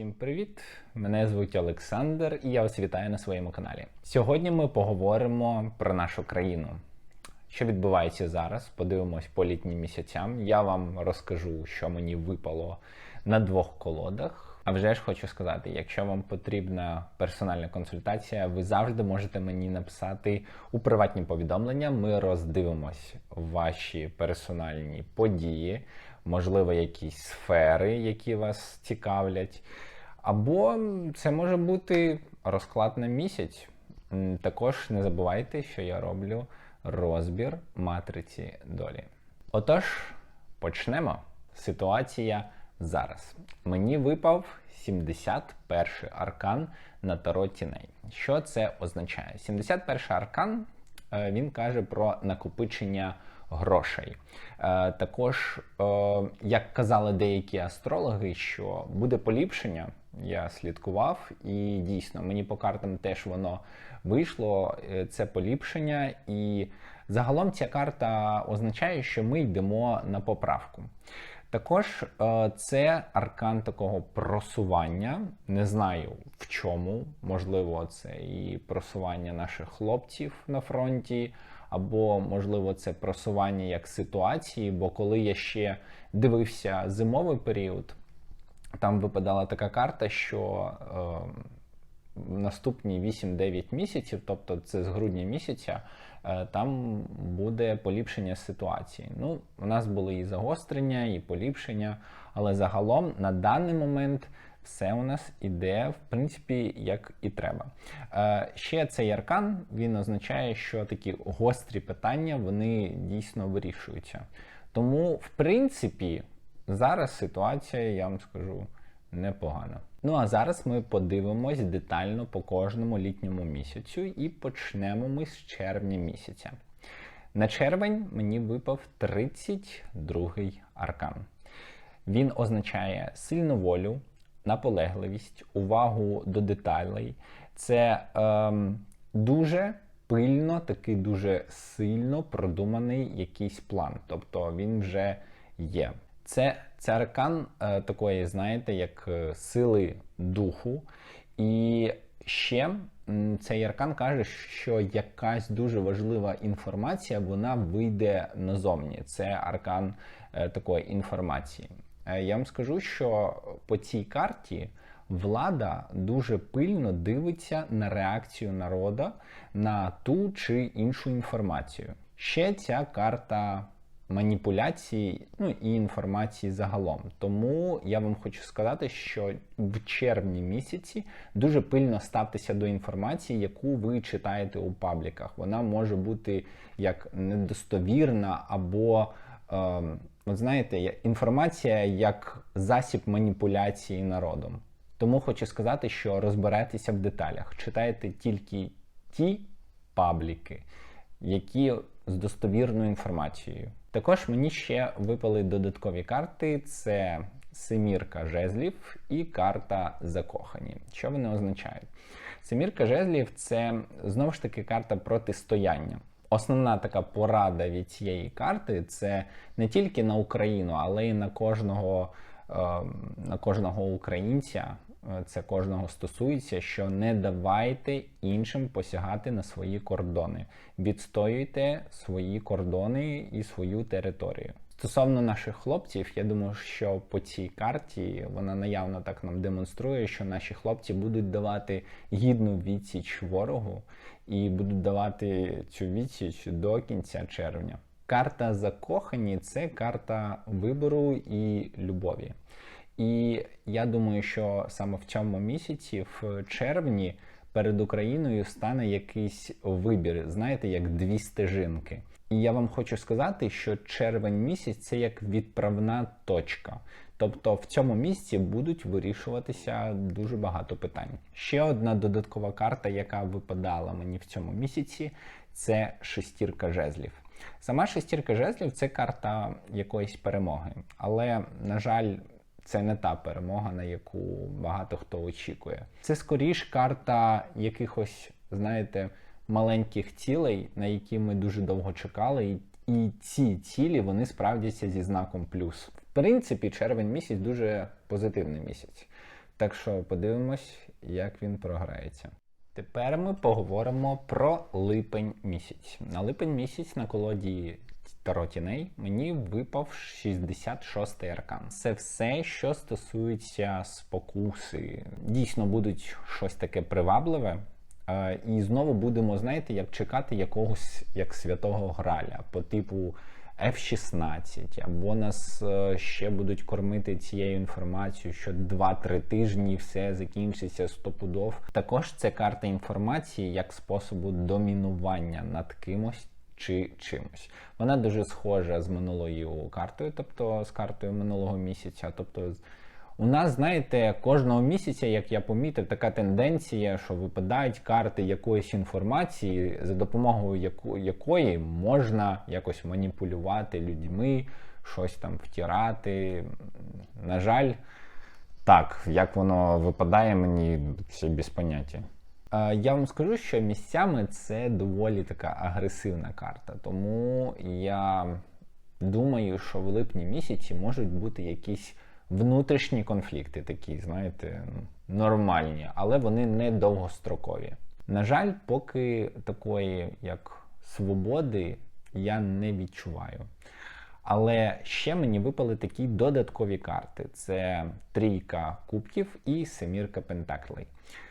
Всім привіт! Мене звуть Олександр і я вас вітаю на своєму каналі. Сьогодні ми поговоримо про нашу країну. Що відбувається зараз? Подивимось по літнім місяцям. Я вам розкажу, що мені випало на двох колодах. А вже ж хочу сказати, якщо вам потрібна персональна консультація, ви завжди можете мені написати у приватні повідомлення. Ми роздивимось ваші персональні події, можливо, якісь сфери, які вас цікавлять. Або це може бути розклад на місяць. Також не забувайте, що я роблю розбір матриці долі. Отож, почнемо. Ситуація зараз. Мені випав 71 аркан на таро тіней. Що це означає? 71 аркан е, він каже про накопичення грошей. Е, Також, е, як казали деякі астрологи, що буде поліпшення. Я слідкував, і дійсно мені по картам теж воно вийшло. е, Це поліпшення, і загалом ця карта означає, що ми йдемо на поправку. Також це аркан такого просування. Не знаю в чому. Можливо, це і просування наших хлопців на фронті, або можливо, це просування як ситуації. Бо коли я ще дивився зимовий період, там випадала така карта, що е, наступні 8-9 місяців, тобто це з грудня місяця, е, там буде поліпшення ситуації. Ну, у нас були і загострення, і поліпшення, але загалом на даний момент все у нас іде, в принципі, як і треба. Е, ще цей аркан він означає, що такі гострі питання вони дійсно вирішуються. Тому, в принципі, зараз ситуація, я вам скажу, непогана. Ну а зараз ми подивимось детально по кожному літньому місяцю і почнемо ми з червня місяця. На червень мені випав 32-й аркан. Він означає сильну волю, наполегливість, увагу до деталей. Це ем, дуже пильно, такий дуже сильно продуманий якийсь план. Тобто він вже є. Це, це аркан е, такої, знаєте, як е, сили духу. І ще цей аркан каже, що якась дуже важлива інформація вона вийде назовні. Це аркан е, такої інформації. Е, Я вам скажу, що по цій карті влада дуже пильно дивиться на реакцію народу на ту чи іншу інформацію. Ще ця карта маніпуляції, ну і інформації загалом. Тому я вам хочу сказати, що в червні місяці дуже пильно ставтеся до інформації, яку ви читаєте у пабліках. Вона може бути як недостовірна або. Ем, От знаєте, інформація як засіб маніпуляції народом. Тому хочу сказати, що розберетеся в деталях. Читайте тільки ті пабліки, які з достовірною інформацією. Також мені ще випали додаткові карти: це семірка жезлів і карта закохані. Що вони означають? Семірка жезлів це знову ж таки карта протистояння. Основна така порада від цієї карти це не тільки на Україну, але й на кожного, е, на кожного українця. Е, Це кожного стосується, що не давайте іншим посягати на свої кордони. Відстоюйте свої кордони і свою територію. Стосовно наших хлопців, я думаю, що по цій карті вона наявно так нам демонструє, що наші хлопці будуть давати гідну відсіч ворогу і будуть давати цю відсіч до кінця червня. Карта закохані це карта вибору і любові. І я думаю, що саме в цьому місяці, в червні, перед Україною стане якийсь вибір, знаєте, як дві стежинки. І я вам хочу сказати, що червень місяць це як відправна точка. Тобто в цьому місці будуть вирішуватися дуже багато питань. Ще одна додаткова карта, яка випадала мені в цьому місяці, це шестірка жезлів. Сама шестірка жезлів це карта якоїсь перемоги. Але, на жаль, це не та перемога, на яку багато хто очікує. Це скоріш карта якихось, знаєте, маленьких цілей, на які ми дуже довго чекали, і, ці цілі вони справдяться зі знаком плюс. В принципі, червень місяць дуже позитивний місяць. Так що подивимось, як він програється. Тепер ми поговоримо про липень місяць. На липень місяць на колоді Таро тіней мені випав 66-й аркан. Це все, що стосується спокуси. Дійсно будуть щось таке привабливе. Е, І знову будемо, знаєте, як чекати якогось як святого граля по типу F-16, або нас е, ще будуть кормити цією інформацією, що 2-3 тижні все закінчиться стопудов. Також це карта інформації як способу домінування над кимось чи чимось. Вона дуже схожа з минулою картою, тобто з картою минулого місяця. Тобто, у нас, знаєте, кожного місяця, як я помітив, така тенденція, що випадають карти якоїсь інформації, за допомогою якої можна якось маніпулювати людьми, щось там втирати. На жаль, так, як воно випадає, мені все без поняття. Я вам скажу, що місцями це доволі така агресивна карта. Тому я думаю, що в липні місяці можуть бути якісь внутрішні конфлікти, такі, знаєте, нормальні, але вони не довгострокові. На жаль, поки такої як свободи я не відчуваю. Але ще мені випали такі додаткові карти: це трійка кубків і семірка пентаклей.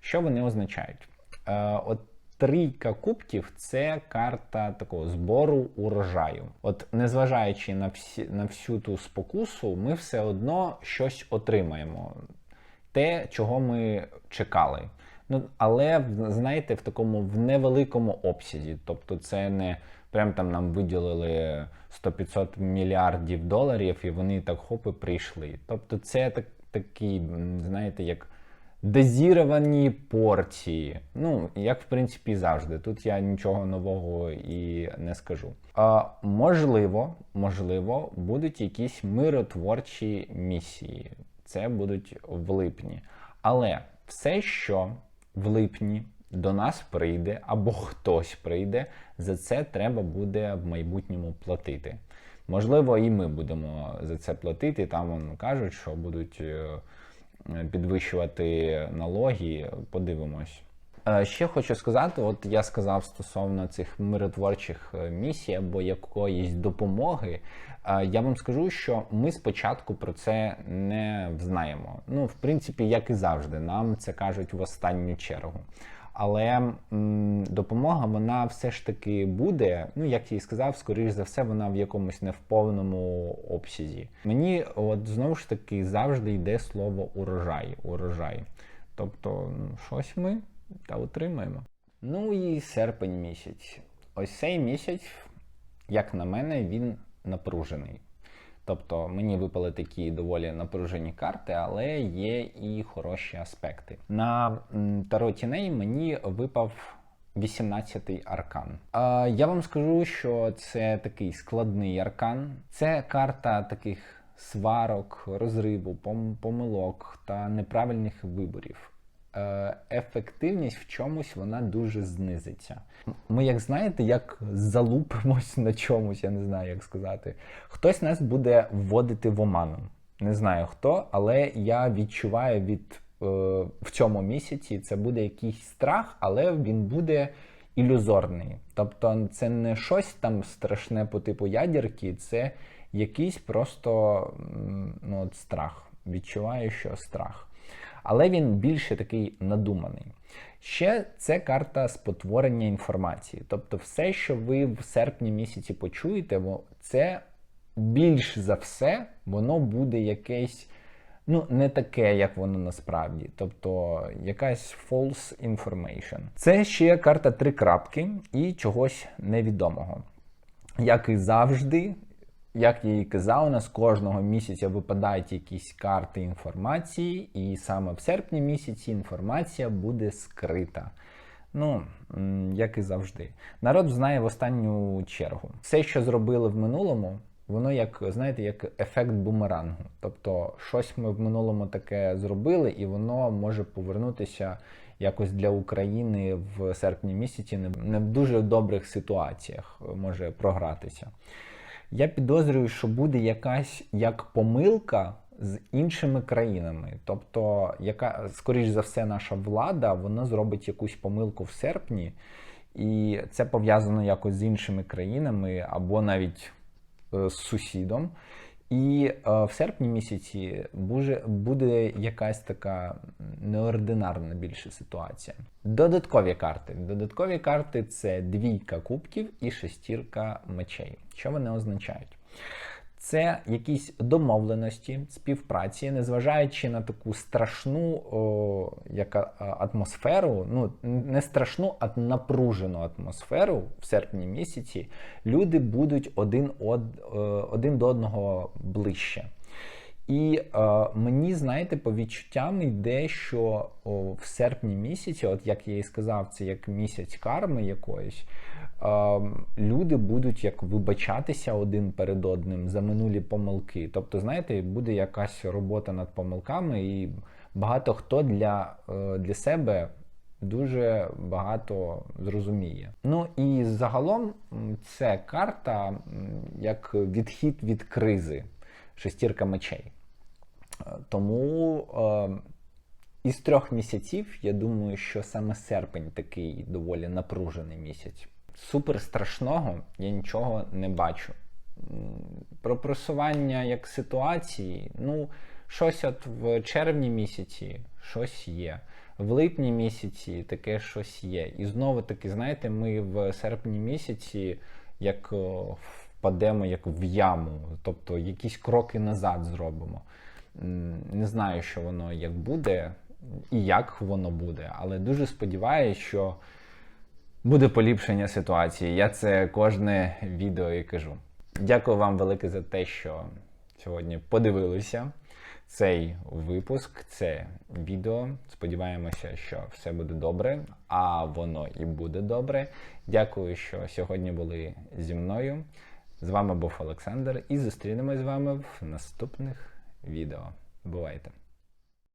Що вони означають? Е, от трійка кубків це карта такого збору урожаю. От незважаючи на всі на всю ту спокусу, ми все одно щось отримаємо. Те, чого ми чекали. Ну, але знаєте, в такому в невеликому обсязі. Тобто, це не прям там нам виділили 100-500 мільярдів доларів, і вони так хоп і прийшли. Тобто, це так, такі, знаєте, як дозіровані порції. Ну, як в принципі завжди. Тут я нічого нового і не скажу. А, можливо, можливо, будуть якісь миротворчі місії. Це будуть в липні. Але все, що в липні до нас прийде, або хтось прийде, за це треба буде в майбутньому платити. Можливо, і ми будемо за це платити. Там вон, кажуть, що будуть е, підвищувати налоги. Подивимось. Е, Ще хочу сказати: от я сказав стосовно цих миротворчих е, місій або якоїсь допомоги. Я вам скажу, що ми спочатку про це не знаємо. Ну, в принципі, як і завжди, нам це кажуть в останню чергу. Але м, допомога вона все ж таки буде. Ну як я і сказав, скоріш за все, вона в якомусь не в повному обсязі. Мені от знову ж таки завжди йде слово урожай. Урожай. Тобто, ну, щось ми та отримаємо. Ну і серпень місяць. Ось цей місяць, як на мене, він напружений. Тобто мені випали такі доволі напружені карти, але є і хороші аспекти. На Таро тіней мені випав 18-й аркан. А, я вам скажу, що це такий складний аркан. Це карта таких сварок, розриву, пом- помилок та неправильних виборів. Е, Ефективність в чомусь вона дуже знизиться. Ми, як знаєте, як залупимось на чомусь, я не знаю, як сказати. Хтось нас буде вводити в оману. Не знаю хто, але я відчуваю від е, в цьому місяці це буде якийсь страх, але він буде ілюзорний. Тобто, це не щось там страшне по типу ядерки, це якийсь просто ну, от страх. Відчуваю, що страх. Але він більше такий надуманий. Ще це карта спотворення інформації. Тобто, все, що ви в серпні місяці почуєте, це більш за все воно буде якесь ну, не таке, як воно насправді. Тобто якась false information. Це ще карта три крапки і чогось невідомого. Як і завжди, як я і казав, у нас кожного місяця випадають якісь карти інформації, і саме в серпні місяці інформація буде скрита. Ну, як і завжди. Народ знає в останню чергу. Все, що зробили в минулому, воно як, знаєте, як ефект бумерангу. Тобто, щось ми в минулому таке зробили, і воно може повернутися якось для України в серпні місяці не, в дуже добрих ситуаціях може програтися. Я підозрюю, що буде якась як помилка з іншими країнами. Тобто, яка, скоріш за все, наша влада вона зробить якусь помилку в серпні, і це пов'язано якось з іншими країнами або навіть е, з сусідом. І е, в серпні місяці буде, буде якась така неординарна більше ситуація. Додаткові карти. Додаткові карти це двійка кубків і шестірка мечей. Що вони означають? Це якісь домовленості, співпраці, незважаючи на таку страшну о, яка, атмосферу, ну не страшну, а напружену атмосферу в серпні місяці, люди будуть один, од, один до одного ближче. І е, мені, знаєте, по відчуттям йде, що о, в серпні місяці, от як я і сказав, це як місяць карми якоїсь, е, люди будуть як вибачатися один перед одним за минулі помилки. Тобто, знаєте, буде якась робота над помилками, і багато хто для, е, для себе. Дуже багато зрозуміє. Ну і загалом це карта як відхід від кризи, шестірка мечей. Е, Тому е, із трьох місяців я думаю, що саме серпень такий доволі напружений місяць. Супер страшного я нічого не бачу. Про просування як ситуації, ну, щось от в червні місяці, щось є. В липні місяці таке щось є. І знову таки, знаєте, ми в серпні місяці як о, впадемо як в яму, тобто якісь кроки назад зробимо. Не знаю, що воно як буде і як воно буде, але дуже сподіваюся, що буде поліпшення ситуації. Я це кожне відео і кажу. Дякую вам велике за те, що сьогодні подивилися цей випуск, це відео. Сподіваємося, що все буде добре, а воно і буде добре. Дякую, що сьогодні були зі мною. З вами був Олександр, і зустрінемось з вами в наступних відео. Бувайте!